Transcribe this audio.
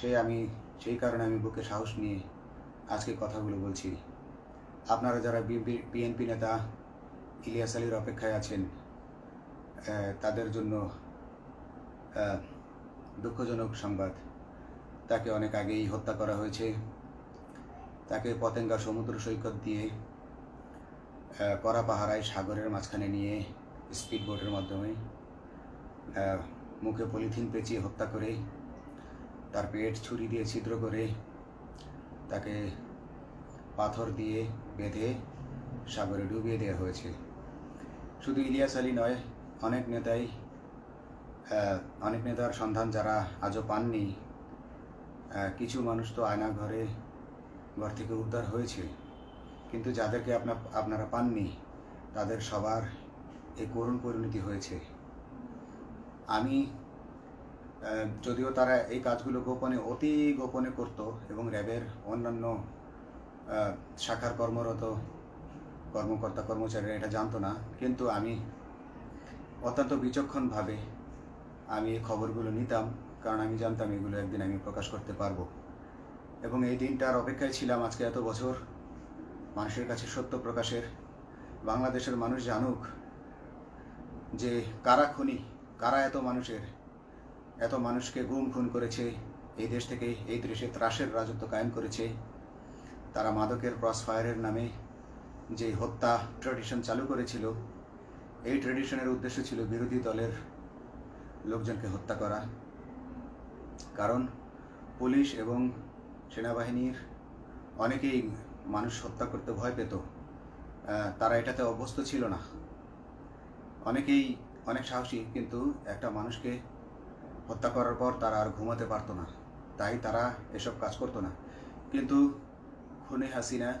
সেই আমি সেই কারণে আমি বুকে সাহস নিয়ে আজকে কথাগুলো বলছি। আপনারা যারা বিএনপি নেতা, ইলিয়াস আলীর অপেক্ষায় আছেন তাদের জন্য দুঃখজনক সংবাদ। তাকে অনেক আগেই হত্যা করা হয়েছে। তাকে পতেঙ্গা সমুদ্র সৈকত দিয়ে কড়া পাহারায় সাগরের মাঝখানে নিয়ে স্পিড বোটের মাধ্যমে মুখে পলিথিন পেঁচিয়ে হত্যা করে তার পেট ছুরি দিয়ে ছিদ্র করে তাকে পাথর দিয়ে বেঁধে সাগরে ডুবিয়ে দেওয়া হয়েছে। শুধু ইলিয়াস আলী নয়, অনেক নেতাই অনেক নেতার সন্ধান যারা আজও পাননি কিছু মানুষ তো আয়না ঘরে, ঘর থেকে উদ্ধার হয়েছে। কিন্তু যাদেরকে আপনার আপনারা পাননি, তাদের সবার এই করুণ পরিণতি হয়েছে। আমি যদিও তারা এই কাজগুলো গোপনে, অতি গোপনে করত এবং র্যাবের অন্যান্য শাখার কর্মরত কর্মকর্তা, কর্মচারীরা এটা জানতো না। কিন্তু আমি অত্যন্ত বিচক্ষণভাবে আমি এই খবরগুলো নিতাম, কারণ আমি জানতাম এগুলো একদিন আমি প্রকাশ করতে পারব। এবং এই দিনটার অপেক্ষায় ছিলাম আজকে এত বছর। মানুষের কাছে সত্য প্রকাশের, বাংলাদেশের মানুষ জানুক যে কারা খুনি, কারা এত মানুষের এত মানুষকে গুম খুন করেছে, এই দেশ থেকে এই দেশে ত্রাসের রাজত্ব কায়েম করেছে। তারা মাদকের ক্রস ফায়ারের নামে যে হত্যা ট্রেডিশন চালু করেছিল, এই ট্রেডিশনের উদ্দেশ্য ছিল বিরোধী দলের লোকজনকে হত্যা করা। কারণ পুলিশ এবং সেনাবাহিনীর অনেকেই মানুষ হত্যা করতে ভয় পেত। তারা এটাতে অভ্যস্ত ছিল না। অনেকেই অনেক সাহসী, কিন্তু একটা মানুষকে হত্যা করার পর তারা আর ঘুমাতে পারতো না। তাই তারা এসব কাজ করতো না। কিন্তু খুনে হাসিনা